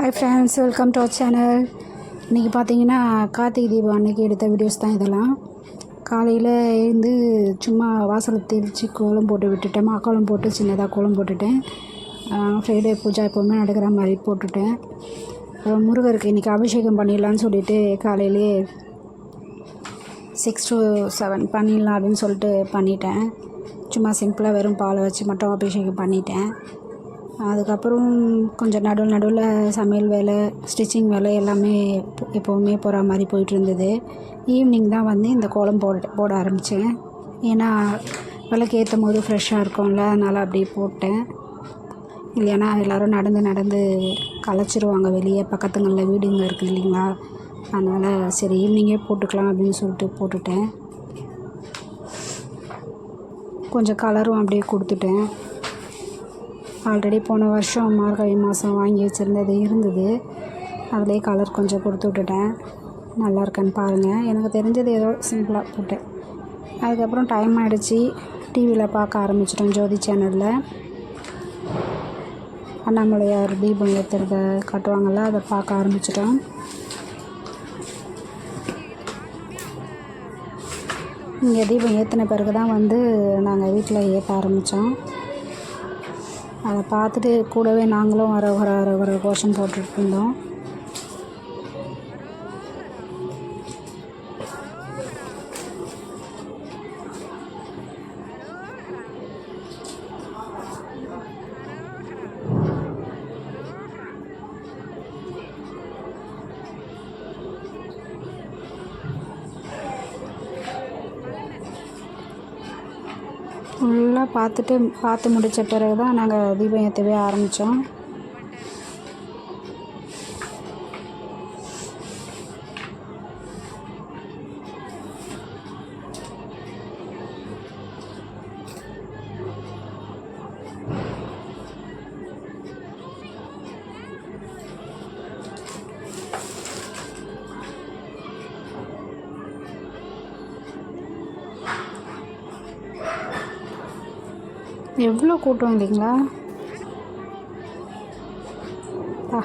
Hi friends welcome to our channel இன்றைக்கி பார்த்தீங்கன்னா கார்த்திகை தீபம் அன்னைக்கு எடுத்த வீடியோஸ் தான் இதெல்லாம். காலையில் எழுந்து சும்மா வாசலை தெளித்து கோலம் போட்டு விட்டுட்டேன். மாக்கோலம் போட்டு சின்னதாக கோலம் போட்டுட்டேன். ஃப்ரைடே பூஜா எப்போவுமே நடக்கிற மாதிரி போட்டுட்டேன். முருகருக்கு இன்றைக்கி அபிஷேகம் பண்ணிடலான்னு சொல்லிட்டு காலையிலே சிக்ஸ் டு செவன் பண்ணிடலாம் அப்படின்னு சொல்லிட்டு பண்ணிட்டேன். சும்மா சிம்பிளாக வெறும் பாலை வச்சு மட்டும் அபிஷேகம் பண்ணிட்டேன். அதுக்கப்புறம் கொஞ்சம் நடுவில் நடுவில் சமையல் வேலை ஸ்டிச்சிங் வேலை எல்லாமே எப்போவுமே போகிற மாதிரி போயிட்டுருந்தது. ஈவினிங் தான் வந்து இந்த கோலம் போட போட ஆரம்பித்தேன் ஏன்னா விளக்கு ஏற்றும் போது ஃப்ரெஷ்ஷாக இருக்கும்ல அதனால் அப்படியே போட்டேன். இல்லைன்னா எல்லோரும் நடந்து நடந்து கலைச்சிருவாங்க வெளியே பக்கத்துங்களில் வீடுங்க இருக்குது இல்லைங்களா? அதனால் சரி ஈவினிங்கே போட்டுக்கலாம் அப்படின்னு சொல்லிட்டு போட்டுட்டேன். கொஞ்சம் கலரும் அப்படியே கொடுத்துட்டேன். ஆல்ரெடி போன வருஷம் மார்கழி மாதம் வாங்கி வச்சுருந்தது இருந்தது. அதிலே கலர் கொஞ்சம் கொடுத்து விட்டுட்டேன். நல்லா இருக்கான்னு பாருங்கள் எனக்கு தெரிஞ்சது ஏதோ சிம்பிளாக போட்டேன். அதுக்கப்புறம் டைம் ஆகிடுச்சி டிவியில் பார்க்க ஆரம்பிச்சிட்டோம் ஜோதி சேனலில் அண்ணாமலையார் தீபம் ஏற்றுறத காட்டுவாங்கள்ல அதை பார்க்க ஆரம்பிச்சிட்டோம். இங்கே தீபம் ஏற்றின பிறகு தான் வந்து நாங்கள் வீட்டில் ஏற்ற ஆரம்பித்தோம் அதை பார்த்துட்டு கூடவே நாங்களும் வர வர வர கோஷம் போட்டுட்டு இருந்தோம். ஃபுல்லாக பார்த்துட்டு பார்த்து முடித்த பிறகு தான் நாங்கள் தீபம் ஏற்றவே ஆரம்பித்தோம் எவ்வளோ கூட்டம் இல்லைங்களா ஆ.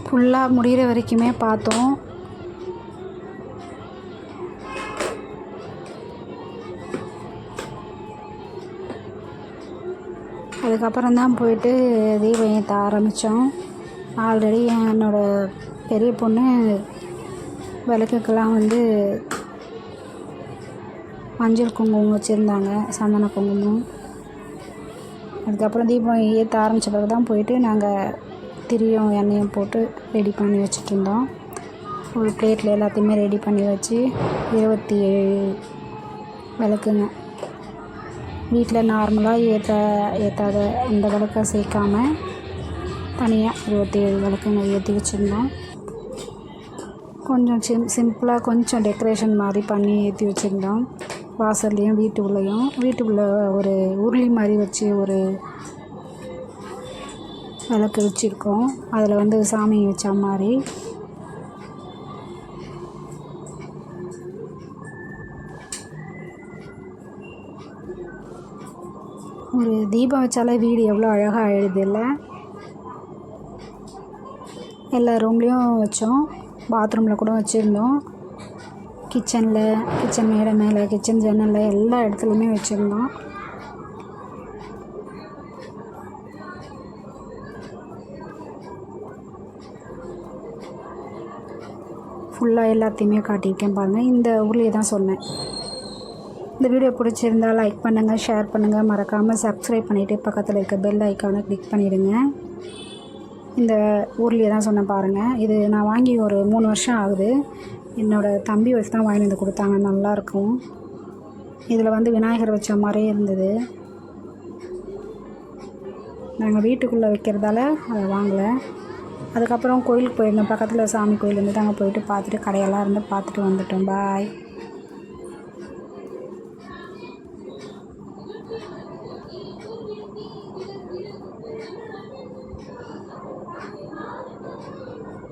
ஃபுல்லாக முடிகிற வரைக்குமே பார்த்தோம். அதுக்கப்புறம் தான் போயிட்டு தீபம் ஏற்ற ஆரம்பித்தோம் ஆல்ரெடி என்னோடய பெரிய பொண்ணு விளக்குக்கெல்லாம் வந்து மஞ்சள் குங்குமம் வச்சுருந்தாங்க சந்தன குங்குமம். அதுக்கப்புறம் தீபம் ஏற்ற ஆரம்பித்த பிறகு தான் போயிட்டு நாங்கள் திரியும் எண்ணெயும் போட்டு ரெடி பண்ணி வச்சுட்டு இருந்தோம் ஒரு பிளேட்டில் எல்லாத்தையுமே ரெடி பண்ணி வச்சு இருபத்தி ஏழு விளக்குங்க. வீட்டில் நார்மலாக ஏற்ற ஏற்றாத அந்த விளக்கை சேர்க்காம தனியாக இருபத்தி ஏழு விளக்குங்க ஏற்றி வச்சுருந்தோம் கொஞ்சம் சிம் சிம்பிளாக கொஞ்சம் டெக்கரேஷன் மாதிரி பண்ணி ஏற்றி வச்சுருந்தோம். வாசல்லையும் வீட்டுக்குள்ளேயும். வீட்டுக்குள்ளே ஒரு உருளி மாதிரி வச்சு ஒரு விளக்கு வச்சுருக்கோம். அதில் வந்து சாமி வச்ச மாதிரி. ஒரு தீபம் வச்சாலே வீடு எவ்வளோ அழகாக ஆயிடுது இல்லை? எல்லா ரூம்லேயும் வச்சோம். பாத்ரூமில் கூட வச்சுருந்தோம். கிச்சனில் கிச்சன் மேடை மேலே கிச்சன் ஜன்னலில் எல்லா இடத்துலையுமே வச்சுருந்தோம். ஃபுல்லாக எல்லாத்தையுமே காட்டியிருக்கேன் பாருங்கள் இந்த ஊர்லேயே தான் சொன்னேன். இந்த வீடியோ பிடிச்சிருந்தா லைக் பண்ணுங்கள் ஷேர் பண்ணுங்கள் மறக்காமல் சப்ஸ்கிரைப் பண்ணிவிட்டு பக்கத்தில் இருக்க பெல் ஐக்கானை கிளிக் பண்ணிவிடுங்க இந்த ஊர்லேயே தான் சொன்னேன் பாருங்கள் இது நான் வாங்கி ஒரு மூணு வருஷம் ஆகுது. என்னோடய தம்பி வச்சு தான் வாங்கி வந்து கொடுத்தாங்க. நல்லாயிருக்கும் இதில் வந்து விநாயகர் வச்ச மாதிரியே இருந்தது. நாங்கள் வீட்டுக்குள்ளே வைக்கிறதால அதை வாங்கலை. அதுக்கப்புறம் கோயிலுக்கு போயிருந்தோம். பக்கத்தில் சாமி கோயில் இருந்து அங்கே போயிட்டு பார்த்துட்டு கடையெல்லாம் இருந்து பார்த்துட்டு வந்துட்டோம். பாய்